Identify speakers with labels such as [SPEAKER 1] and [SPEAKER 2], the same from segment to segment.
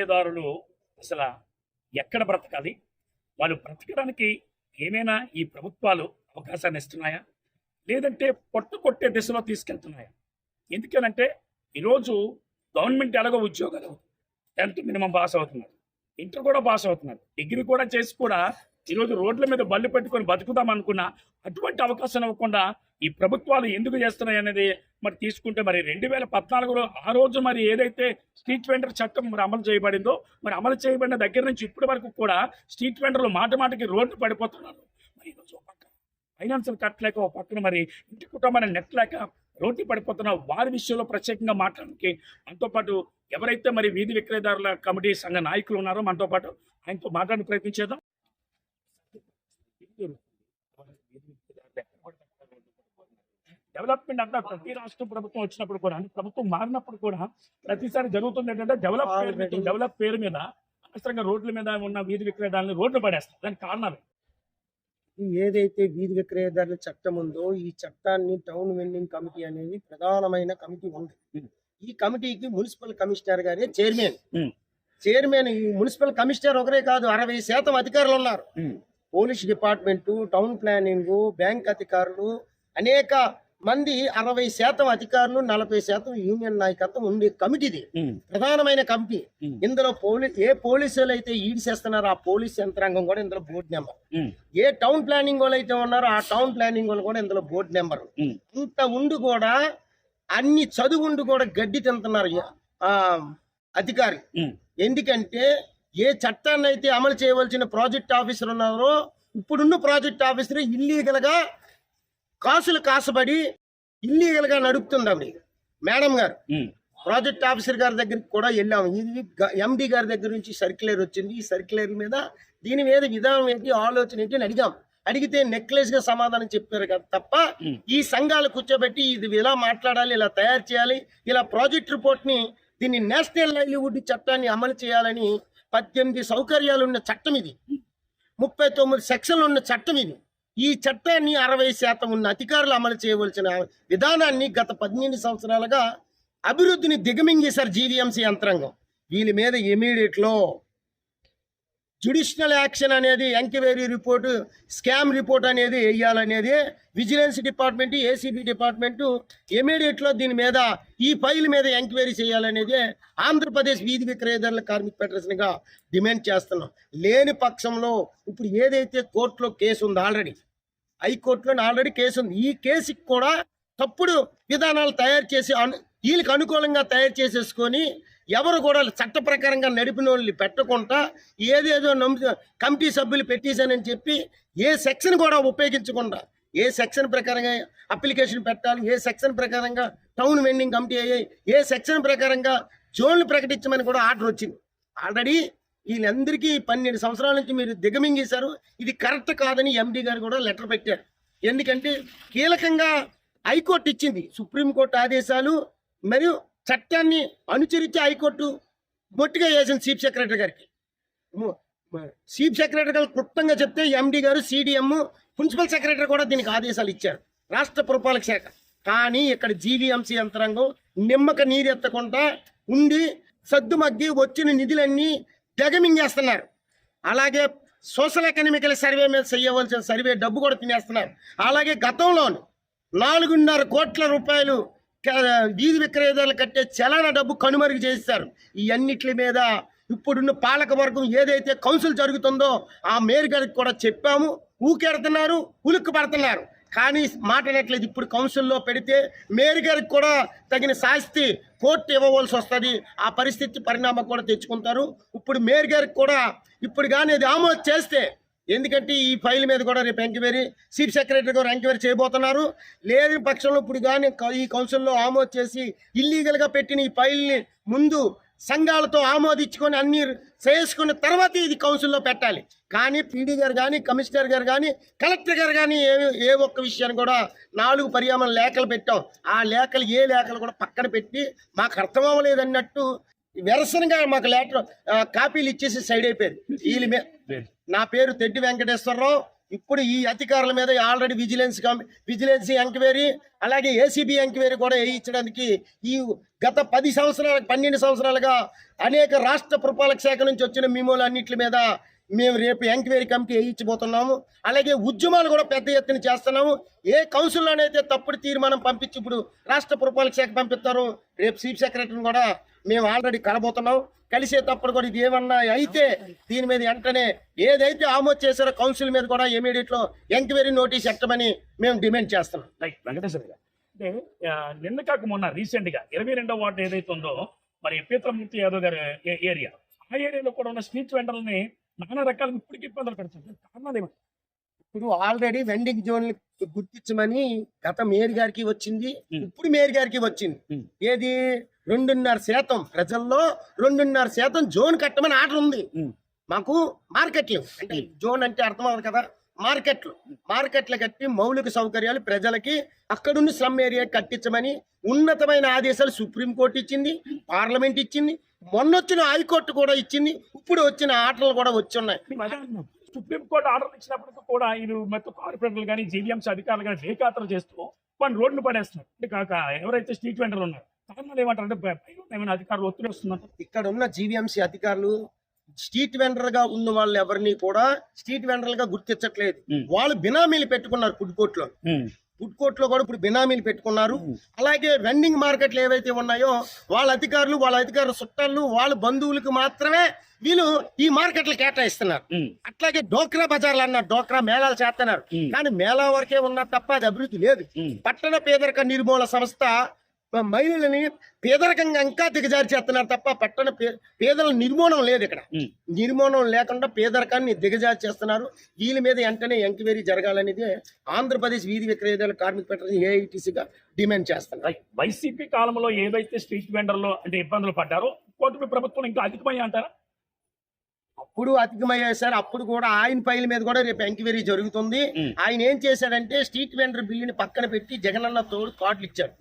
[SPEAKER 1] విక్రయదారులు అసలు ఎక్కడ బ్రతకాలి? వాళ్ళు బ్రతకడానికి ఏమైనా ఈ ప్రభుత్వాలు అవకాశాన్ని ఇస్తున్నాయా? లేదంటే పొట్టు కొట్టే దిశలో తీసుకెళ్తున్నాయా? ఎందుకనంటే ఈరోజు గవర్నమెంట్ ఎలాగో ఉద్యోగాలు టెన్త్ మినిమం పాస్ అవుతున్నారు. ఇంటర్ కూడా పాస్ అవుతున్నారు. డిగ్రీ కూడా చేసి కూడా ఈరోజు రోడ్ల మీద బళ్ళు పెట్టుకొని బతుకుదాం అనుకున్నా అటువంటి అవకాశం ఇవ్వకుండా ఈ ప్రభుత్వాలు ఎందుకు చేస్తున్నాయి అనేది మరి తీసుకుంటే మరి రెండు వేల పద్నాలుగులో ఆ రోజు మరి ఏదైతే స్ట్రీట్ వెండర్ చట్టం మరి అమలు చేయబడిందో మరి అమలు చేయబడిన దగ్గర నుంచి ఇప్పటి వరకు కూడా స్ట్రీట్ వెండర్లు మాట మాటకి రోడ్డు పడిపోతున్నారు. మరి ఈరోజు ఒక పక్క ఫైనాన్షియల్ కట్టలేక ఒక పక్కన మరి ఇంటి కుటుంబాన్ని నెట్టలేక రోడ్డు పడిపోతున్న వారి విషయంలో ప్రత్యేకంగా మాట్లాడడానికి మనతో పాటు ఎవరైతే మరి వీధి విక్రయదారుల కమిటీ సంఘ నాయకులు ఉన్నారో మనతో పాటు ఆయనతో మాట్లాడే ప్రయత్నించేద్దాం డెవలప్మెంట్ అంతా ప్రతి రాష్ట్ర ప్రభుత్వం వచ్చినప్పుడు కూడా ప్రభుత్వం మారినప్పుడు కూడా ప్రతిసారి జరుగుతుంది ఏంటంటే డెవలప్ పేరు డెవలప్ పేరు మీద అనవసరంగా రోడ్ల మీద ఉన్న వీధి విక్రయదారులను రోడ్లు పడేస్తారు దానికి కారణాలు
[SPEAKER 2] ఏదైతే వీధి విక్రయదారుల చట్టం ఉందో ఈ చట్టాన్ని టౌన్ వెండింగ్ కమిటీ అనేది ప్రధానమైన కమిటీ ఉంది. ఈ కమిటీకి మున్సిపల్ కమిషనర్ గారే చైర్మన్. చైర్మన్ ఈ మున్సిపల్ కమిషనర్ ఒకరే కాదు అరవై శాతం అధికారులు ఉన్నారు. Police department town planning bank అధికారులు అనేక మంది అరవై శాతం అధికారులు నలభై శాతం యూనియన్ నాయకత్వం ఉండే కమిటీది. ప్రధానమైన కమిటీ. ఇందులో పోలీస్ ఏ పోలీసులు అయితే ఈడ్చేస్తున్నారో ఆ పోలీస్ యంత్రాంగం కూడా ఇందులో బోర్డు నెంబర్ ఏ టౌన్ ప్లానింగ్ వాళ్ళు అయితే ఉన్నారో ఆ టౌన్ ప్లానింగ్ వాళ్ళు కూడా ఇందులో బోర్డు నెంబర్. ఇంత ఉండి కూడా అన్ని చదువు ఉండి కూడా గడ్డి తింటున్నారు ఆ అధికారి. ఎందుకంటే ఏ చట్టాన్ని అయితే అమలు చేయవలసిన ప్రాజెక్ట్ ఆఫీసర్ ఉన్నారో ఇప్పుడున్న ప్రాజెక్ట్ ఆఫీసర్ ఇల్లీగల్గా కాసులు కాసబడి ఇల్లీగల్గా నడుపుతుంది ఆవిడ. మేడం గారు ప్రాజెక్ట్ ఆఫీసర్ గారి దగ్గరికి కూడా వెళ్ళాము. ఇది ఎండి గారి దగ్గర నుంచి సర్క్యులర్ వచ్చింది. ఈ సర్క్యులర్ మీద దీని మీద విధానం ఏంటి ఆలోచన ఏంటి అని అడిగాం. అడిగితే నెక్లెస్గా సమాధానం చెప్పారు కదా తప్ప. ఈ సంఘాలు కూర్చోబెట్టి ఇది ఇలా మాట్లాడాలి ఇలా తయారు చేయాలి ఇలా ప్రాజెక్ట్ రిపోర్ట్ని దీన్ని నేషనల్ లైవ్లీవుడ్ చట్టాన్ని అమలు చేయాలని పద్దెనిమిది సౌకర్యాలు ఉన్న చట్టం ఇది. ముప్పై తొమ్మిది సెక్షన్లు ఉన్న చట్టం ఇది. ఈ చట్టాన్ని అరవై శాతం ఉన్న అధికారులు అమలు చేయవలసిన విధానాన్ని గత పద్దెనిమిది సంవత్సరాలుగా అభివృద్ధిని దిగమింగేశారు జీవీఎంసీ యంత్రాంగం. వీళ్ళ మీద ఇమీడియట్లో జుడిషియల్ యాక్షన్ అనేది ఎంక్వైరీ రిపోర్ట్ స్కామ్ రిపోర్ట్ అనేది వేయాలనేది విజిలెన్స్ డిపార్ట్మెంట్ ఏసీబీ డిపార్ట్మెంటు ఇమీడియట్లో దీని మీద ఈ ఫైల్ మీద ఎంక్వైరీ చేయాలనేది ఆంధ్రప్రదేశ్ వీధి విక్రయదారుల కార్మిక ఫెడరేషన్గా డిమాండ్ చేస్తున్నాం. లేని పక్షంలో ఇప్పుడు ఏదైతే కోర్టులో కేసు ఉంది ఆల్రెడీ హైకోర్టులో ఆల్రెడీ కేసు ఉంది ఈ కేసుకి కూడా తప్పుడు విధానాలు తయారు చేసి అను- వీళ్ళకి అనుకూలంగా తయారు చేసేసుకొని ఎవరు కూడా చట్ట ప్రకారంగా నడిపిన వాళ్ళని పెట్టకుండా ఏదేదో నమ్ము కమిటీ సభ్యులు పెట్టేశానని చెప్పి ఏ సెక్షన్ కూడా ఉపయోగించకుండా ఏ సెక్షన్ ప్రకారంగా అప్లికేషన్ పెట్టాలి ఏ సెక్షన్ ప్రకారంగా టౌన్ వెండింగ్ కమిటీ అయ్యాయి ఏ సెక్షన్ ప్రకారంగా జోన్లు ప్రకటించమని కూడా ఆర్డర్ వచ్చింది. ఆల్రెడీ వీళ్ళందరికీ పన్నెండు సంవత్సరాల నుంచి మీరు దిగమింగేశారు. ఇది కరెక్ట్ కాదని ఎండి గారు కూడా లెటర్ పెట్టారు. ఎందుకంటే కీలకంగా హైకోర్టు ఇచ్చింది. సుప్రీంకోర్టు ఆదేశాలు మరియు చట్టాన్ని అనుసరించి హైకోర్టు మొట్టిగా వేసింది చీఫ్ సెక్రటరీ గారికి. చీఫ్ సెక్రటరీ గారు క్లుప్తంగా చెప్తే ఎండి గారు సిడిఎం ప్రిన్సిపల్ సెక్రటరీ కూడా దీనికి ఆదేశాలు ఇచ్చారు. రాష్ట్ర పురపాలక శాఖ. కానీ ఇక్కడ జీవీఎంసీ యంత్రాంగం నిమ్మక నీరెత్తకుండా ఉండి సద్దుమగ్గి వచ్చిన నిధులన్నీ దిగమింగేస్తున్నారు అలాగే సోషల్ ఎకనామికల్ సర్వే మీద చేయవలసిన సర్వే డబ్బు కూడా తినేస్తున్నారు. అలాగే గతంలోను నాలుగున్నర కోట్ల రూపాయలు వీధి విక్రయదారులు కట్టే చలాన డబ్బు కనుమరుగు చేస్తారు ఇవన్నిటి మీద ఇప్పుడున్న పాలక వర్గం ఏదైతే కౌన్సిల్ జరుగుతుందో ఆ మేయర్ గారికి కూడా చెప్పాము. ఊకెడుతున్నారు ఉలుక్కు పడుతున్నారు కానీ మాట్లాడట్లేదు. ఇప్పుడు కౌన్సిల్లో పెడితే మేయర్ గారికి కూడా తగిన శాస్తి కోర్టు ఇవ్వవలసి వస్తుంది. ఆ పరిస్థితి పరిణామం కూడా తెచ్చుకుంటారు. ఇప్పుడు మేయర్ గారికి కూడా ఇప్పుడు కానీ అది ఆమోదం చేస్తే ఎందుకంటే ఈ ఫైల్ మీద కూడా రేపు ఎంక్వైరీ చీఫ్ సెక్రటరీ గారు ఎంక్వైరీ చేయబోతున్నారు. లేని పక్షంలో ఇప్పుడు కానీ ఈ కౌన్సిల్లో ఆమోద్ చేసి ఇల్లీగల్గా పెట్టిన ఈ ఫైల్ని ముందు సంఘాలతో ఆమోదించుకొని అన్ని చేసుకున్న తర్వాత ఇది కౌన్సిల్లో పెట్టాలి. కానీ పీడీ గారు కానీ కమిషనర్ గారు కానీ కలెక్టర్ గారు కానీ ఏ ఏ ఒక్క విషయాన్ని కూడా నాలుగు పర్యామణ లేఖలు పెట్టాం. ఆ లేఖలు ఏ లేఖలు కూడా పక్కన పెట్టి మాకు అర్థం అవ్వలేదు అన్నట్టు వెరసనగా మాకు లెటర్ కాపీలు ఇచ్చేసి సైడ్ అయిపోయారు. వీళ్ళ నా పేరు తెడ్డి వెంకటేశ్వరరావు. ఇప్పుడు ఈ అధికారుల మీద ఆల్రెడీ విజిలెన్స్ విజిలెన్స్ ఎంక్వైరీ అలాగే ఏసీబీ ఎంక్వైరీ కూడా వేయించడానికి ఈ గత పది సంవత్సరాల పన్నెండు సంవత్సరాలుగా అనేక రాష్ట్ర పురపాలక శాఖ నుంచి వచ్చిన మిమోలు అన్నింటి మీద మేము రేపు ఎంక్వైరీ కమిటీ వేయించబోతున్నాము. అలాగే ఉద్యమాలు కూడా పెద్ద ఎత్తున చేస్తున్నాము. ఏ కౌన్సిల్లోనైతే తప్పుడు తీర్మానం పంపించి ఇప్పుడు రాష్ట్ర పురపాలక శాఖ పంపిస్తారు రేపు చీఫ్ సెక్రటరీని కూడా మేము ఆల్రెడీ కలబోతున్నాం. కలిసేటప్పుడు కూడా ఇది ఏమన్నా అయితే దీని మీద వెంటనే ఏదైతే ఆమోద్ చేశారో కౌన్సిల్ మీద కూడా ఇమీడియట్లో ఎంక్వైరీ నోటీస్ ఎట్టమని మేము డిమాండ్ చేస్తున్నాం.
[SPEAKER 1] రైట్ వెంకటేశ్వర గారు. అంటే నిన్న కాక మొన్న రీసెంట్గా ఇరవై రెండో వార్డు ఏదైతే ఉందో మరి పీతరమూర్తి యాదవ్ గారి ఏరియా ఆ ఏరియాలో కూడా ఉన్న స్ట్రీట్ వెండర్లని నానా రకాల ఇప్పటికి ఇబ్బందులు పెడుతుంది కారణాలు
[SPEAKER 2] ఇప్పుడు ఆల్రెడీ వెండింగ్ జోన్ గుర్తించమని గత మేయర్ గారికి వచ్చింది. ఇప్పుడు మేయర్ గారికి వచ్చింది. ఏది? రెండున్నర శాతం ప్రజల్లో రెండున్నర శాతం జోన్ కట్టమని ఆర్డర్ ఉంది. మాకు మార్కెట్లు. అంటే జోన్ అంటే అర్థం అవ్వదు కదా. మార్కెట్లు. మార్కెట్లు కట్టి మౌలిక సౌకర్యాలు ప్రజలకి అక్కడున్న స్లమ్ ఏరియా కట్టించమని ఉన్నతమైన ఆదేశాలు సుప్రీంకోర్టు ఇచ్చింది పార్లమెంట్ ఇచ్చింది. మొన్నొచ్చిన హైకోర్టు కూడా ఇచ్చింది. ఇప్పుడు వచ్చిన ఆర్డర్లు కూడా వచ్చి ఉన్నాయి.
[SPEAKER 1] సుప్రీంకోర్టు ఆర్డర్ ఇచ్చినప్పటికీ కూడా వీళ్ళు మొత్తం కార్పొరేటర్లు కానీ జీవీఎంసీ అధికారులు కానీ వేకాతలు చేస్తూ వాళ్ళు రోడ్లు పడేస్తున్నారు. అంటే కాక ఎవరైతే స్ట్రీట్ వెండర్లు ఉన్నారు ఏమంటారు అంటే ఏమైనా అధికారులు ఒత్తిడి
[SPEAKER 2] ఇక్కడ ఉన్న జీవీఎంసీ అధికారులు స్ట్రీట్ వెండర్గా ఉన్న వాళ్ళు ఎవరిని కూడా స్ట్రీట్ వెండర్గా గుర్తించట్లేదు. వాళ్ళు బినామీలు పెట్టుకున్నారు ఫుడ్ కోర్ట్లో ఫుడ్ కోర్ట్లో కూడా ఇప్పుడు బినామీలు పెట్టుకున్నారు. అలాగే వెండింగ్ మార్కెట్లు ఏవైతే ఉన్నాయో వాళ్ళ అధికారులు వాళ్ళ అధికారుల చుట్టాలు వాళ్ళ బంధువులకు మాత్రమే వీళ్ళు ఈ మార్కెట్లు కేటాయిస్తున్నారు. అట్లాగే డోక్రా బజార్లు అన్నారు. డోక్రా మేళాలు చేస్తున్నారు. కానీ మేళా వరకే ఉన్నా తప్ప అది అభివృద్ధి లేదు. పట్టణ పేదరిక నిర్మూలన సంస్థ మహిళలని పేదరికంగా ఇంకా దిగజారి చేస్తున్నారు తప్ప పట్టణ పేదల నిర్మూలన లేదు ఇక్కడ. నిర్మూలన లేకుండా పేదరికాన్ని దిగజారి చేస్తున్నారు. వీళ్ళ మీద వెంటనే ఎంక్వైరీ జరగాలనేది ఆంధ్రప్రదేశ్ వీధి విక్రయదారుల కార్మిక ఫెడరేషన్ ఏఐటీసీగా డిమాండ్ చేస్తున్నారు.
[SPEAKER 1] వైసీపీ కాలంలో ఏదైతే స్ట్రీట్ వెండర్లు అంటే ఇబ్బందులు పడ్డారో కూటమి ప్రభుత్వం ఇంకా అధికమయ్యా అంటారా
[SPEAKER 2] అప్పుడు అధికమయ్యాయి సార్ అప్పుడు కూడా ఆయన ఫైల్ మీద కూడా రేపు ఎంక్వైరీ జరుగుతుంది. ఆయన ఏం చేశాడంటే స్ట్రీట్ వెండర్ బిల్లుని పక్కన పెట్టి జగనన్న తోడు కార్డులు ఇచ్చాడు.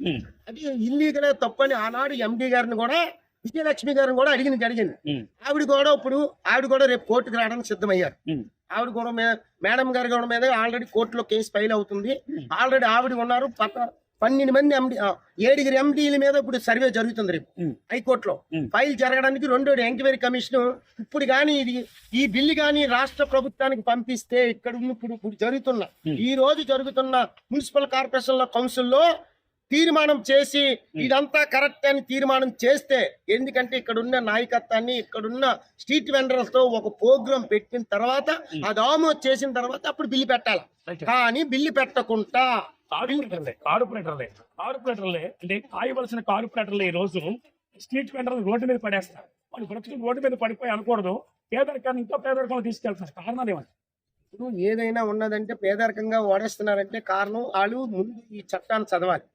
[SPEAKER 2] అది ఇల్లీగల్ తప్పని ఆనాడు ఎండి గారిని కూడా విజయలక్ష్మి గారిని కూడా అడిగింది జరిగింది. ఆవిడ కూడా ఇప్పుడు ఆవిడ కూడా రేపు కోర్టుకు రావడానికి సిద్ధమయ్యారు. ఆవిడ కూడా మేడం గారి కూడా మీద ఆల్రెడీ కోర్టులో కేసు ఫైల్ అవుతుంది. ఆల్రెడీ ఆవిడ ఉన్నారు పక్క పన్నెండు మంది ఎండి ఏడుగురు ఎండీల మీద ఇప్పుడు సర్వే జరుగుతుంది రేపు. హైకోర్టులో. ఫైల్ జరగడానికి రెండో ఎంక్వైరీ కమిషన్. ఇప్పుడు కానీ ఇది ఈ బిల్లు కానీ రాష్ట్ర ప్రభుత్వానికి పంపిస్తే ఇక్కడ ఉన్న ఇప్పుడు ఇప్పుడు జరుగుతున్న. ఈ రోజు జరుగుతున్న మున్సిపల్ కార్పొరేషన్ల కౌన్సిల్లో తీర్మానం చేసి ఇదంతా కరెక్ట్ అని తీర్మానం చేస్తే ఎందుకంటే ఇక్కడ ఉన్న నాయకత్వాన్ని ఇక్కడున్న స్ట్రీట్ వెండర్లతో ఒక ప్రోగ్రాం పెట్టిన తర్వాత అది ఆమోద్ చేసిన తర్వాత అప్పుడు బిల్లు పెట్టాలి. కానీ బిల్లు పెట్టకుండా
[SPEAKER 1] కార్పొరేటర్లే కార్పొరేటర్లే కార్పొరేటర్లే అంటే కాయవలసిన కార్పొరేటర్లే ఈ రోజు. స్ట్రీట్ వెండర్లు రోడ్డు మీద పడేస్తారు. వాళ్ళు బ్రతుకులు రోడ్డు మీద పడిపోయి అనకూడదు. పేదరికాన్ని ఇంకా పేదరికంలో తీసుకెళ్తున్నారు. కారణాలు ఏమంటారు
[SPEAKER 2] ఇప్పుడు ఏదైనా ఉన్నదంటే పేదరికంగా ఓడేస్తున్నారంటే కారణం వాళ్ళు ముందు ఈ చట్టాన్ని చదవాలి.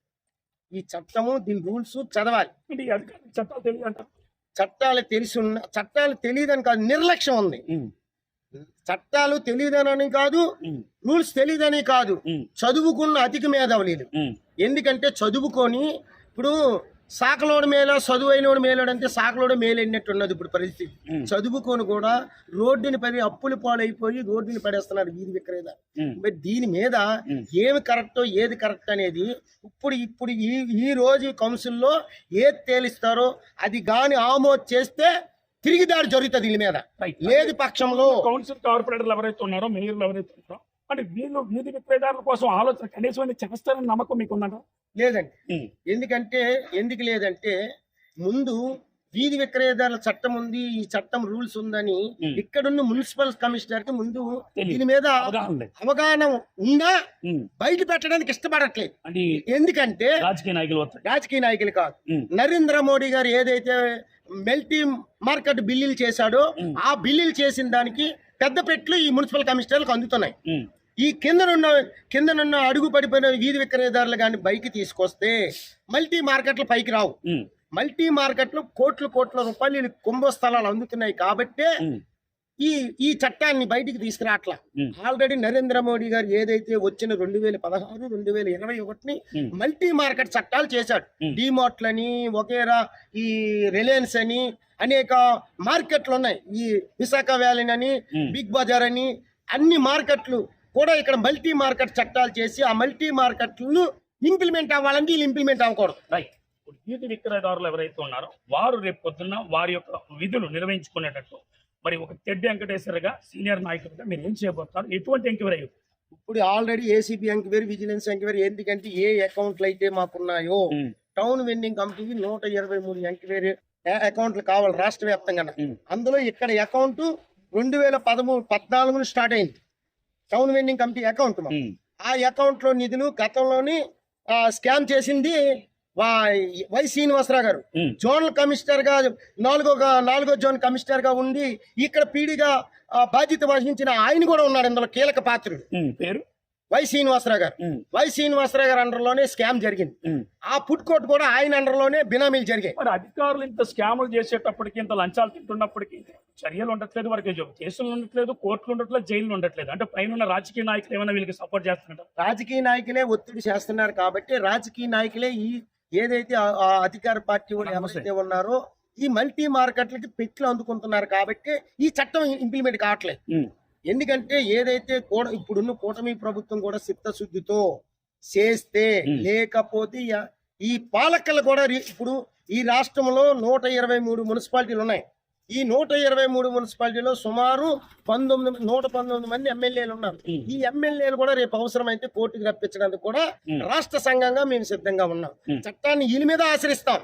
[SPEAKER 2] ఈ చట్టము దీని రూల్స్ చదవాలి.
[SPEAKER 1] అంటే ఈ అధికారులకు చట్టాలు తెలియదు అంటారు
[SPEAKER 2] చట్టాలు తెలిసి ఉన్న చట్టాలు తెలియదని కాదు నిర్లక్ష్యం ఉంది. చట్టాలు తెలియదనని కాదు రూల్స్ తెలియదని కాదు. చదువుకున్న అధిక మేధావులు. ఎందుకంటే చదువుకొని ఇప్పుడు సాకలోడు మేల చదువైనోడు మేలాడు అంటే సాకలోడు మేలైనట్టు ఉన్నది ఇప్పుడు పరిస్థితి. చదువుకొని కూడా రోడ్డుని పడి అప్పులు పాలైపోయి రోడ్డుని పడేస్తున్నారు వీధి విక్రేత. మరి దీని మీద ఏమి కరెక్టో ఏది కరెక్ట్ అనేది ఇప్పుడు ఇప్పుడు ఈ ఈ రోజు కౌన్సిల్లో ఏది తేలిస్తారో అది గాని ఆమోద్ చేస్తే తిరిగి దాడి జరుగుతుంది దీని మీద. లేదు పక్షంలో.
[SPEAKER 1] కౌన్సిల్ కార్పొరేటర్లు ఎవరైతే ఉన్నారో మేయర్లు ఎవరైతే ఉన్నారో అంటే వీళ్ళు వీధి విక్రేదారుల కోసం ఆలోచన కనీసం చేస్తారని నమ్మకం మీకు ఉందంట
[SPEAKER 2] లేదండి ఎందుకంటే ఎందుకు లేదంటే ముందు వీధి విక్రయదారుల చట్టం ఉంది ఈ చట్టం రూల్స్ ఉందని
[SPEAKER 1] ఉమ్.
[SPEAKER 2] ఇక్కడున్న మున్సిపల్ కమిషనర్కి ముందు. దీని మీద
[SPEAKER 1] అవగాహన
[SPEAKER 2] ఉందా?
[SPEAKER 1] ఉమ్.
[SPEAKER 2] బయట పెట్టడానికి ఇష్టపడట్లేదు. ఎందుకంటే
[SPEAKER 1] రాజకీయ నాయకులు
[SPEAKER 2] రాజకీయ నాయకులు కాదు. నరేంద్ర మోడీ గారు ఏదైతే మెల్టీ మార్కెట్ బిల్లులు చేశాడో. ఆ బిల్లులు చేసిన దానికి పెద్ద పెట్లు ఈ మున్సిపల్ కమిషనర్లకు అందుతున్నాయి. ఈ కిందనున్న కిందనున్న అడుగు పడిపోయిన వీధి విక్రయదారులు కానీ బైక్ తీసుకొస్తే మల్టీ మార్కెట్లు పైకి రావు. మల్టీ మార్కెట్లు కోట్ల కోట్ల రూపాయలు కుంభ స్థలాలు అందుతున్నాయి కాబట్టే. ఈ ఈ చట్టాన్ని బయటికి తీసుకురాట్లా. ఆల్రెడీ నరేంద్ర మోడీ గారు ఏదైతే వచ్చిన రెండు వేల పదహారు రెండు వేల ఇరవై ఒకటిని. మల్టీ మార్కెట్ చట్టాలు చేశాడు. డిమార్ట్లని ఒకేరా ఈ రిలయన్స్ అని అనేక మార్కెట్లు ఉన్నాయి ఈ విశాఖ వ్యాలీని అని. బిగ్ బజార్ అని అన్ని మార్కెట్లు కూడా ఇక్కడ మల్టీ మార్కెట్ చట్టాలు చేసి ఆ మల్టీ మార్కెట్లను ఇంప్లిమెంట్ అవ్వాలంటే వీళ్ళు ఇంప్లిమెంట్ అవ్వకూడదు
[SPEAKER 1] రైట్ ఇప్పుడు వీధి విక్రయదారులు ఎవరైతే ఉన్నారో వారు రేపు పొద్దున్న వారి యొక్క విధులు నిర్వహించుకునేటట్టు మరి ఒక తెడ్డి వెంకటేశ్వరగా సీనియర్ నాయకుడిగా మీరు ఏం చేయబోతున్నారు? ఎటువంటి ఎంక్వైరీ
[SPEAKER 2] ఇప్పుడు already ACB enquiry vigilance enquiry ఎందుకంటే ఏ అకౌంట్లు అయితే మాకున్నాయో టౌన్ వెండింగ్ కమిటీకి నూట ఇరవై మూడు ఎంక్వైరీ అకౌంట్లు కావాలి రాష్ట్ర వ్యాప్తంగా అందులో ఇక్కడ అకౌంట్ రెండు వేల పదమూడు పద్నాలుగులో స్టార్ట్ అయింది. Town vending committee account. ఆ అకౌంట్లో నిధులు గతంలోని ఆ, స్కామ్ చేసింది వా- శ్రీనివాసరావు గారు. జోనల్ కమిషనర్గా నాలుగో నాలుగో జోన్ కమిషనర్గా ఉండి ఇక్కడ పీడిగా బాధ్యత వహించిన ఆయన కూడా ఉన్నాడు ఇందులో కీలక పాత్రుడు.
[SPEAKER 1] పేరు?
[SPEAKER 2] వై శ్రీనివాసరావు గారు. వై శ్రీనివాసరావు గారు అండర్లోనే స్కామ్ జరిగింది. ఆ ఫుడ్ కోర్ట్ కూడా ఆయన అండర్లోనే బినామీలు జరిగాయి.
[SPEAKER 1] మరి అధికారులు ఇంత స్కాములు చేసేటప్పటికి ఇంత లంచాలు తింటున్నప్పటికీ చర్యలు ఉండట్లేదు వారికి కేసులు ఉండట్లేదు కోర్టులు ఉండట్లేదు జైలు ఉండట్లేదు. అంటే పైన ఉన్న రాజకీయ నాయకులు ఏమైనా వీళ్ళకి సపోర్ట్ చేస్తున్నారు?
[SPEAKER 2] రాజకీయ నాయకులే ఒత్తిడి చేస్తున్నారు కాబట్టి రాజకీయ నాయకులే ఈ ఏదైతే ఆ- అధికార పార్టీ. ఎవరైతే ఉన్నారో ఈ మల్టీ మార్కెట్లకి పెట్లు అందుకుంటున్నారు కాబట్టి ఈ చట్టం ఇంప్లిమెంట్ కావట్లేదు ఎందుకంటే ఏదైతే కూడా ఇప్పుడున్న కూటమి ప్రభుత్వం కూడా చిత్తశుద్ధితో చేస్తే. లేకపోతే ఈ పాలకులు కూడా ఇప్పుడు ఈ రాష్ట్రంలో నూట ఇరవై మూడు మున్సిపాలిటీలు ఉన్నాయి ఈ నూట ఇరవై మూడు మున్సిపాలిటీలో సుమారు పంతొమ్మిది నూట పంతొమ్మిది మంది ఎమ్మెల్యేలు ఉన్నారు. ఈ ఎమ్మెల్యేలు కూడా రేపు అవసరమైతే కోర్టుకు రప్పించడానికి కూడా. రాష్ట్ర సంఘంగా మేము సిద్ధంగా ఉన్నాం. చట్టాన్ని వీళ్ళ మీద ఆశ్రయిస్తాం.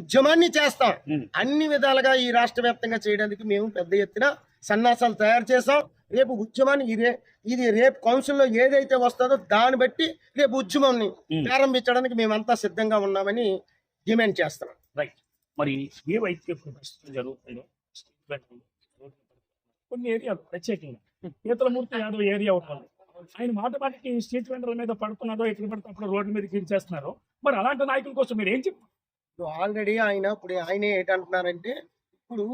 [SPEAKER 2] ఉద్యమాన్ని చేస్తాం. అన్ని విధాలుగా ఈ రాష్ట్ర వ్యాప్తంగా చేయడానికి మేము పెద్ద ఎత్తున సన్నాసాలు తయారు చేసాం రేపు ఉద్యమాన్ని ఇదే ఇది రేపు కౌన్సిల్లో ఏదైతే వస్తుందో దాన్ని బట్టి రేపు ఉద్యమాన్ని. ప్రారంభించడానికి మేమంతా సిద్ధంగా ఉన్నామని డిమాండ్ చేస్తున్నాం.
[SPEAKER 1] రైట్. మరి ఏవైతే జరుగుతుందో కొన్ని ఏరియాలు ప్రత్యేకంగా. పీతలమూర్తి యాదవ్ ఏరియా ఉంటుంది ఆయన మాట మాటికి స్టేట్ వెండర్ల మీద పడుతున్నారో ఎక్కడ పడితే అప్పుడు రోడ్ల మీద గిరిచేస్తున్నారు మరి అలాంటి నాయకుల కోసం మీరు ఏం చెప్పారు
[SPEAKER 2] ఇప్పుడు ఆల్రెడీ ఆయన ఇప్పుడు ఆయన ఏంటంటున్నారంటే ఇప్పుడు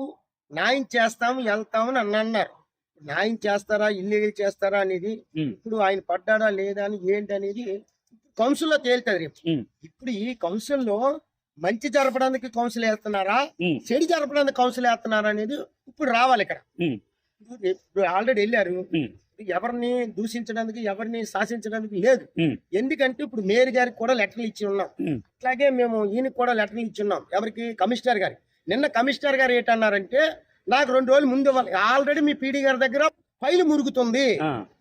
[SPEAKER 2] న్యాయం చేస్తాం వెళ్తామని అన్న అన్నారు. న్యాయం చేస్తారా ఇల్లీగల్ చేస్తారా అనేది ఇప్పుడు ఆయన పడ్డాడా లేదా అని ఏంటి అనేది కౌన్సిల్లో తేలుతుంది రేపు. ఇప్పుడు ఈ కౌన్సిల్లో మంచి జరపడానికి కౌన్సిల్ వేస్తున్నారా? చెడు జరపడానికి కౌన్సిల్ వేస్తున్నారా అనేది ఇప్పుడు రావాలి ఇక్కడ. ఆల్రెడీ వెళ్ళారు. ఎవరిని దూషించడానికి ఎవరిని శాసించడానికి లేదు. ఎందుకంటే ఇప్పుడు మేయర్ గారికి కూడా లెటర్లు ఇచ్చి ఉన్నాం. అట్లాగే మేము ఈయనకి కూడా లెటర్లు ఇచ్చి ఉన్నాం. ఎవరికి? కమిషనర్ గారికి. నిన్న కమిషనర్ గారు ఏంటన్నారంటే నాకు రెండు రోజులు ముందు ఇవ్వాలి. ఆల్రెడీ మీ పీడీ గారి దగ్గర ఫైల్ మురుగుతుంది.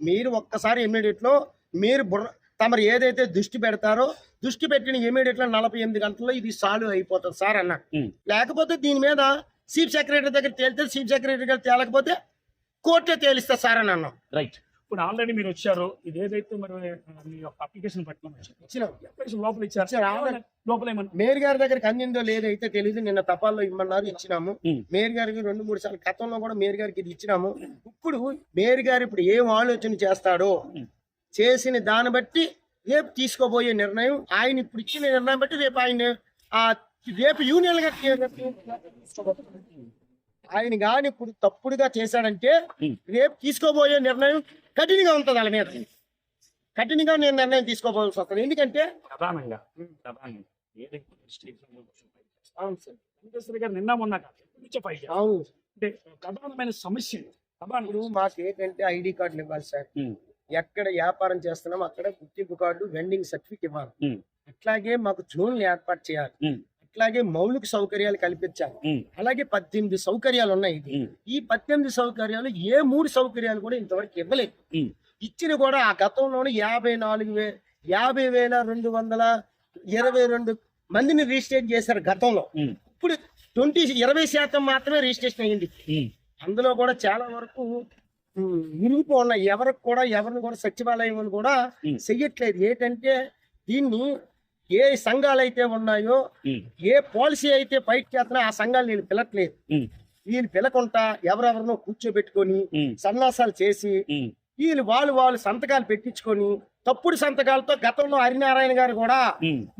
[SPEAKER 2] మీరు ఒక్కసారి ఇమ్మీడియట్లో మీరు బుర్ర తమరు ఏదైతే దృష్టి పెడతారో దృష్టి పెట్టిన ఇమీడియట్లో నలభై ఎనిమిది గంటల్లో ఇది సాల్వ్ అయిపోతుంది సార్ అన్నాడు
[SPEAKER 1] Hmm.
[SPEAKER 2] లేకపోతే దీని మీద చీఫ్ సెక్రటరీ దగ్గర తేలితే చీఫ్ సెక్రటరీ గారు తేలకపోతే కోర్టే తేలిస్తా సార్ అని అన్నాం.
[SPEAKER 1] రైట్. ఇప్పుడు ఆల్రెడీ మీరు వచ్చారు. ఇది ఏదైతే మరి మీ యొక్క అప్లికేషన్ అప్లికేషన్ లోపల ఇచ్చారు. లోపల
[SPEAKER 2] మేయర్ గారి దగ్గరికి అందిందో లేదైతే తెలియదు నిన్న తపాల్లో ఇమ్మన్నారు ఇచ్చినాము. మేయర్ గారికి రెండు మూడు సార్లు గతంలో కూడా మేయర్ గారికి ఇది ఇచ్చినాము. ఇప్పుడు మేయర్ గారు ఇప్పుడు ఏం ఆలోచన చేస్తాడో. చేసిన దాన్ని బట్టి రేపు తీసుకోబోయే నిర్ణయం. ఆయన ఇప్పుడు ఇచ్చిన నిర్ణయం బట్టి రేపు ఆయన ఆ రేపు యూనియన్గా ఆయన గాని ఇప్పుడు తప్పుడుగా చేశాడంటే. రేపు తీసుకోబోయే నిర్ణయం కఠినంగా ఉంటుంది వాళ్ళ మీద. కఠినంగా నేను నిర్ణయం తీసుకోబోవాల్సి వస్తుంది ఎందుకంటే
[SPEAKER 1] ప్రధానంగా ప్రధానంగా నిన్న మొన్న.
[SPEAKER 2] అవును.
[SPEAKER 1] అంటే ప్రధానమైన సమస్య
[SPEAKER 2] ఇప్పుడు మాకు ఏంటంటే ఐడి కార్డులు ఇవ్వాలి సార్. ఎక్కడ వ్యాపారం చేస్తున్నాం అక్కడ గుర్తింపు కార్డు వెండింగ్ సర్టిఫికేట్ ఇవ్వాలి. అట్లాగే మాకు జోన్లు ఏర్పాటు చేయాలి. అట్లాగే మౌలిక సౌకర్యాలు కల్పించాలి. అలాగే పద్దెనిమిది సౌకర్యాలు ఉన్నాయి ఈ పద్దెనిమిది సౌకర్యాలు ఏ మూడు సౌకర్యాలు కూడా ఇంతవరకు ఇవ్వలేదు. ఇచ్చిన కూడా ఆ గతంలోనే యాభై నాలుగు వే యాభై వేల రెండు వందల ఇరవై రెండు మందిని రిజిస్ట్రేట్ చేశారు గతంలో. ఇప్పుడు ట్వంటీ ఇరవై శాతం మాత్రమే రిజిస్ట్రేషన్ అయ్యింది. అందులో కూడా చాలా వరకు ఉన్నాయి ఎవరికి కూడా ఎవరిని కూడా సచివాలయం కూడా. చెయ్యట్లేదు. ఏంటంటే దీన్ని ఏ సంఘాలు అయితే ఉన్నాయో ఏ పాలసీ అయితే ఫైట్ చేస్తున్నా ఆ సంఘాలు నేను పిలట్లేదు. వీళ్ళు పిలకుండా ఎవరెవరినో కూర్చోబెట్టుకొని సన్నాసాలు చేసి వీళ్ళు వాళ్ళు వాళ్ళు సంతకాలు పెట్టించుకొని తప్పుడు సంతకాలతో గతంలో హరినారాయణ గారు కూడా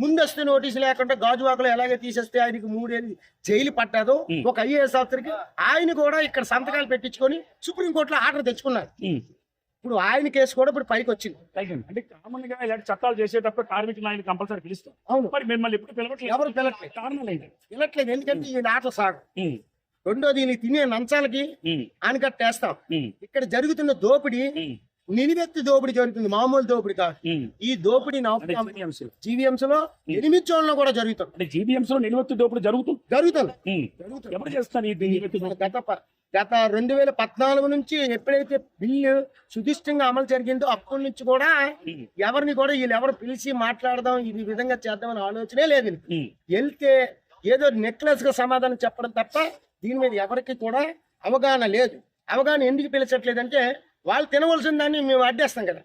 [SPEAKER 2] ముందస్తు నోటీసు లేకుండా గాజువాకలో ఎలాగే తీసేస్తే ఆయనకి మూడేళ్ళు జైలు పట్టాదో. ఒక ఐఏఎస్ ఆఫీసర్కి ఆయన కూడా ఇక్కడ సంతకాలు పెట్టించుకొని సుప్రీంకోర్టులో ఆర్డర్ తెచ్చుకున్నారు. ఇప్పుడు ఆయన కేసు కూడా ఇప్పుడు పైకి వచ్చింది.
[SPEAKER 1] అంటే కామన్గా ఇలాంటి చట్టాలు చేసేటప్పుడు కార్మిక నాయకులు కంపల్సరీ పిలుస్తాం
[SPEAKER 2] అవును.
[SPEAKER 1] మరి మిమ్మల్ని ఎప్పుడు పిలవట్లేదు?
[SPEAKER 2] ఎవరు పిలవట్లేదు.
[SPEAKER 1] కారణాలు ఏంటి?
[SPEAKER 2] వెళ్ళట్లేదు ఎందుకంటే ఈ ఆటలు సాగు. రెండోది ఈయన తినే నంచాలకి ఆనకట్టేస్తాం ఇక్కడ జరుగుతున్న దోపిడీ
[SPEAKER 1] ఉమ్,
[SPEAKER 2] నిలువెత్తి దోపిడీ జరుగుతుంది మామూలు దోపిడీ కాదు. ఈ దోపిడీ
[SPEAKER 1] అంటే జీబీఎంసీ
[SPEAKER 2] జీవీఎంస్లో ఎనిమిది జోన్లో కూడా జరుగుతుంది
[SPEAKER 1] జీబీఎంసీ లో నిలువెత్తు దోపిడీ జరుగుతుంది
[SPEAKER 2] జరుగుతుంది
[SPEAKER 1] దోపిడీ?
[SPEAKER 2] గత గత రెండు వేల పద్నాలుగు నుంచి ఎప్పుడైతే బిల్లు సుధిష్టంగా అమలు జరిగిందో అప్పటి నుంచి కూడా. ఎవరిని కూడా వీళ్ళు ఎవరు పిలిచి మాట్లాడదాం ఇది ఈ విధంగా చేద్దామని ఆలోచనే లేదు. వెళ్తే ఏదో నెక్లెస్గా సమాధానం చెప్పడం తప్ప దీని మీద ఎవరికి కూడా అవగాహన లేదు. అవగాహన ఎందుకు పిలిచట్లేదంటే వాళ్ళు తినవలసిన దాన్ని మేము అడ్డేస్తాం కదా.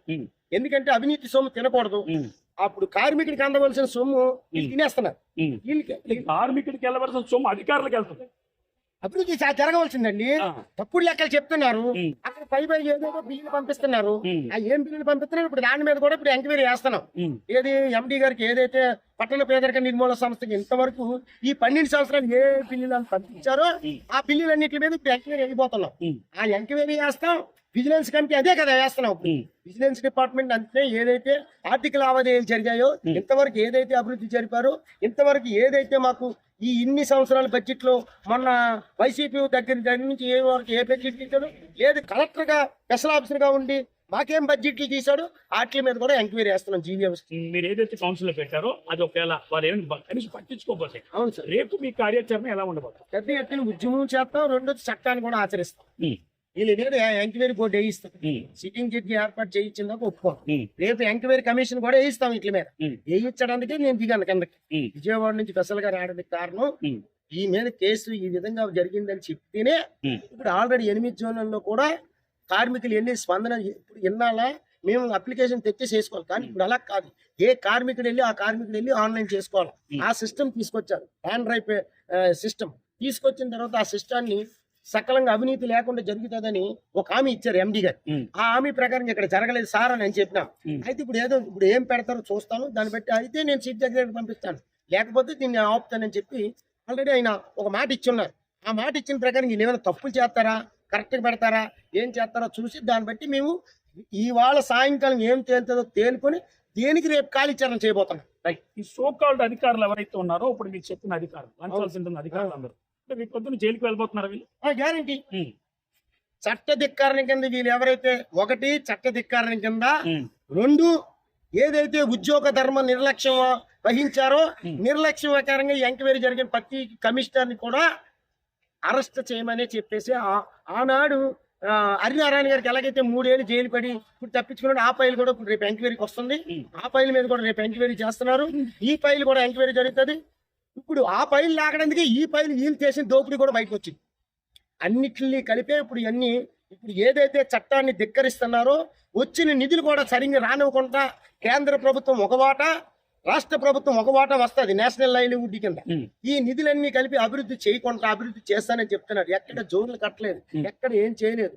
[SPEAKER 2] ఎందుకంటే అవినీతి సొమ్ము తినకూడదు. అప్పుడు కార్మికుడికి అందవలసిన సొమ్ము తినేస్తున్నారు.
[SPEAKER 1] కార్మికుడికి వెళ్ళవలసిన సొమ్ము అధికారులకు వెళ్తుంది.
[SPEAKER 2] అభివృద్ధి జరగవలసిందండి. తప్పుడు లెక్కలు చెప్తున్నారు. అక్కడ పై పై ఏదో బిల్లులు పంపిస్తున్నారు. ఆ ఏం బిల్లులు పంపిస్తున్నారు ఇప్పుడు దాని మీద కూడా ఇప్పుడు ఎంక్వైరీ చేస్తున్నాం. ఏది ఎండి గారికి ఏదైతే పట్టణ పేదరిక నిర్మూలన సంస్థకి ఇంతవరకు ఈ పన్నెండు సంవత్సరాలు ఏ బిల్లులు పంపించారో ఆ బిల్లులన్నిటి మీద ఇప్పుడు ఎంక్వైరీ అయిపోతున్నాం. ఆ ఎంక్వైరీ చేస్తాం విజిలెన్స్ కమిటీ అదే కదా వేస్తున్నాం. విజిలెన్స్ డిపార్ట్మెంట్ అంతే ఏదైతే ఆర్థిక లావాదేవీలు జరిగాయో ఇంతవరకు ఏదైతే అభివృద్ధి జరిపారో ఇంతవరకు ఏదైతే మాకు ఈ ఇన్ని సంవత్సరాల బడ్జెట్లో మొన్న వైసీపీ దగ్గర దగ్గర నుంచి ఏ వరకు ఏ బడ్జెట్ ఇచ్చాడు లేదు కలెక్టర్గా స్పెషల్ ఆఫీసర్గా ఉండి మాకేం బడ్జెట్లు తీశాడు వాటి మీద కూడా ఎంక్వైరీ చేస్తున్నాం జీవీఎంస్
[SPEAKER 1] మీరు ఏదైతే కౌన్సిల్లో పెట్టారో అది ఒకవేళ వారు ఏమి కనీసం పట్టించుకోకపోతే
[SPEAKER 2] అవును సార్.
[SPEAKER 1] రేపు మీ కార్యాచరణ ఎలా ఉండబోతుంది?
[SPEAKER 2] పెద్ద ఎత్తున ఉద్యమం చేస్తాం రెండోది చట్టాన్ని కూడా ఆచరిస్తాం. వీళ్ళు ఏదో ఎంక్వైరీ బోర్డు వేయిస్తాం. సిట్టింగ్ జడ్జి ఏర్పాటు చేయించిందాక ఒప్పుకోం
[SPEAKER 1] ఉమ్.
[SPEAKER 2] రేపు ఎంక్వైరీ కమిషన్ కూడా వేయిస్తాం వీటి మీద. వేయించడానికి నేను దిగాను కిందకి. విజయవాడ నుంచి స్పెషల్గా రావడానికి కారణం. ఈ మీద కేసు ఈ విధంగా జరిగిందని చెప్తేనే. ఇప్పుడు ఆల్రెడీ ఎనిమిది జోన్లలో కూడా కార్మికులు వెళ్ళి స్పందన ఇప్పుడు ఎన్నాళ్ళ మేము అప్లికేషన్ తెచ్చి చేసుకోవాలి కానీ ఇప్పుడు అలా కాదు ఏ కార్మికుడు వెళ్ళి ఆ కార్మికుడు వెళ్ళి ఆన్లైన్ చేసుకోవాలి. ఆ సిస్టమ్ తీసుకొచ్చారు హ్యాండ్ డ్రైవ్ సిస్టమ్ తీసుకొచ్చిన తర్వాత ఆ సిస్టాన్ని సకలంగా అవినీతి లేకుండా జరుగుతుందని ఒక హామీ ఇచ్చారు ఎండి గారు. ఆ హామీ ప్రకారం ఇక్కడ జరగలేదు సార్ అని చెప్పినా. అయితే ఇప్పుడు ఏదో ఇప్పుడు ఏం పెడతారో చూస్తాను. దాన్ని బట్టి అయితే నేను చీఫ్ సెక్రటరీ పంపిస్తాను. లేకపోతే దీన్ని ఆపుతానని చెప్పి ఆల్రెడీ ఆయన ఒక మాట ఇచ్చున్నారు. ఆ మాట ఇచ్చిన ప్రకారం వీళ్ళు ఏమైనా తప్పులు చేస్తారా? కరెక్ట్గా పెడతారా? ఏం చేస్తారో చూసి దాన్ని బట్టి మేము ఇవాళ సాయంకాలం ఏం తేలుతుందో తేలుకొని దేనికి రేపు కాలిచారణ చేయబోతున్నాం.
[SPEAKER 1] రైట్ ఈ సోకాల్డ్ అధికారులు ఎవరైతే ఉన్నారో ఇప్పుడు మీకు చెప్పిన అధికారులు అధికారులు అందరూ. పొద్దున్న జైలుకి వెళ్ళిపోతున్నారు వీళ్ళు
[SPEAKER 2] గ్యారంటీ. చట్ట ధిక్కారణ కింద వీళ్ళు ఎవరైతే ఒకటి చట్ట ధిక్కారణ కింద. రెండు ఏదైతే ఉద్యోగ ధర్మ నిర్లక్ష్యం వహించారో. నిర్లక్ష్యం ప్రకారంగా ఎంక్వైరీ జరిగిన ప్రతి కమిషనర్ని కూడా అరెస్ట్ చేయమని చెప్పేసి ఆ- ఆనాడు హరినారాయణ గారికి ఎలాగైతే మూడేళ్ళు జైలు పడి ఇప్పుడు తప్పించుకున్నాడు ఆ ఫైల్ కూడా ఇప్పుడు రేపు ఎంక్వైరీకి వస్తుంది. ఆ ఫైల్ మీద కూడా రేపు ఎంక్వైరీ చేస్తున్నారు ఈ ఫైల్ కూడా ఎంక్వైరీ జరుగుతుంది ఇప్పుడు ఆ ఫైల్ లాగడానికి ఈ ఫైల్ వీళ్ళు చేసిన దోపిడీ కూడా బయటకు వచ్చింది అన్నిటిని కలిపే ఇప్పుడు ఇవన్నీ ఇప్పుడు ఏదైతే చట్టాన్ని ధిక్కరిస్తున్నారో వచ్చిన నిధులు కూడా సరిగ్గా రానివ్వకుండా కేంద్ర ప్రభుత్వం ఒక వాట రాష్ట్ర ప్రభుత్వం ఒక వాట వస్తుంది నేషనల్ లైవ్లీవుడ్ కింద. ఈ నిధులన్నీ కలిపి అభివృద్ధి చేయకుండా అభివృద్ధి చేస్తానని చెప్తున్నారు. ఎక్కడ జోన్లు కట్టలేదు. ఎక్కడ ఏం చేయలేదు.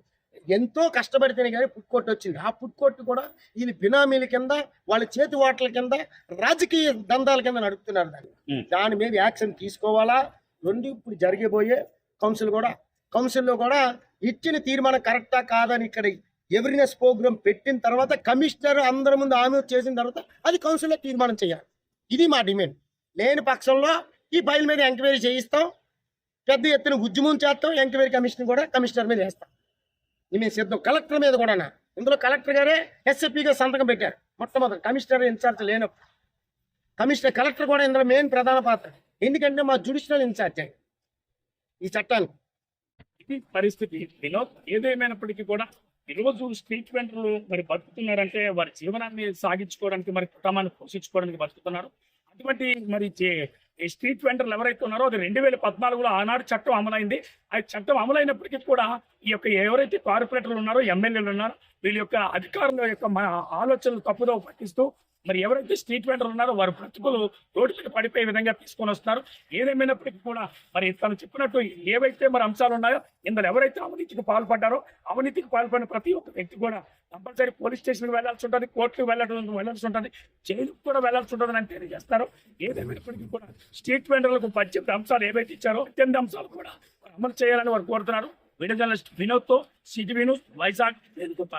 [SPEAKER 2] ఎంతో కష్టపడితేనే కానీ పుట్టుకొట్టు వచ్చింది. ఆ పుట్టుకొట్టు కూడా వీళ్ళు బినామీల కింద వాళ్ళ చేతి వాటల కింద రాజకీయ దందాల కింద నడుపుతున్నారు దాన్ని. దాని మీద యాక్షన్ తీసుకోవాలా? రెండు ఇప్పుడు జరిగిపోయే కౌన్సిల్ కూడా కౌన్సిల్లో కూడా ఇచ్చిన తీర్మానం కరెక్టా కాదని ఇక్కడ ఎవిరినెస్ ప్రోగ్రామ్ పెట్టిన తర్వాత కమిషనర్ అందరి ముందు ఆమె చేసిన తర్వాత అది కౌన్సిల్లో తీర్మానం చేయాలి. ఇది మా డిమాండ్. లేని పక్షంలో ఈ ఫైల్ మీద ఎంక్వైరీ చేయిస్తాం. పెద్ద ఎత్తున ఉద్యమం చేస్తాం. ఎంక్వైరీ కమిషన్ కూడా కమిషనర్ మీద వేస్తాం. మీ మేము సిద్ధం కలెక్టర్ మీద కూడా ఇందులో కలెక్టర్ గారే ఎస్ఎఫ్పిగా సంతకం పెట్టారు. మొట్టమొదటి కమిషనర్ ఇన్ఛార్జ్ లేనప్పుడు. కమిషనర్ కలెక్టర్ కూడా ఇందులో మెయిన్ ప్రధాన పాత్ర. ఎందుకంటే మా జుడిషియల్ ఇన్ఛార్జ్ ఈ చట్టానికి
[SPEAKER 1] ఇది పరిస్థితి వినోద్ ఏదేమైనప్పటికీ కూడా ఈరోజు స్ట్రీట్ వెండర్లు మరి బతుకుతున్నారంటే వారి జీవనాన్ని సాగించుకోవడానికి మరి కుటుంబాన్ని పోషించుకోవడానికి బతుకుతున్నారు. అటువంటి మరి చే- ఈ స్ట్రీట్ వెండర్లు ఎవరైతే ఉన్నారో అది రెండు వేల పద్నాలుగులో ఆనాడు చట్టం అమలైంది. ఆ చట్టం అమలైనప్పటికీ కూడా ఈ యొక్క ఎవరైతే కార్పొరేటర్లు ఉన్నారో ఎమ్మెల్యేలు ఉన్నారో వీళ్ళ యొక్క అధికారుల యొక్క ఆలోచనలు తప్పుదో పట్టిస్తూ మరి ఎవరైతే స్ట్రీట్ వెండర్లు ఉన్నారో వారు బ్రతుకులు రోడ్డు మీద పడిపోయే విధంగా తీసుకొని వస్తున్నారు. ఏదేమైనప్పటికీ కూడా మరి తను చెప్పినట్టు ఏవైతే మరి అంశాలు ఉన్నాయో ఇందులో ఎవరైతే అవినీతికి పాల్పడ్డారో అవినీతికి పాల్పడిన ప్రతి ఒక్క వ్యక్తి కూడా కంపల్సరీ పోలీస్ స్టేషన్కి వెళ్ళాల్సి ఉంటుంది కోర్టుకు వెళ్ళడం వెళ్ళాల్సి ఉంటుంది జైలుకు కూడా వెళ్ళాల్సి ఉంటుంది అని తెలియజేస్తారు. ఏదేమైనప్పటికీ కూడా స్ట్రీట్ వెండర్లకు పద్దెనిమిది అంశాలు ఏవైతే ఇచ్చారో పద్దెనిమిది అంశాలు కూడా అమలు చేయాలని వారు కోరుతున్నారు. విడుదల వినోద్తో సిటీ వినోద్ వైజాగ్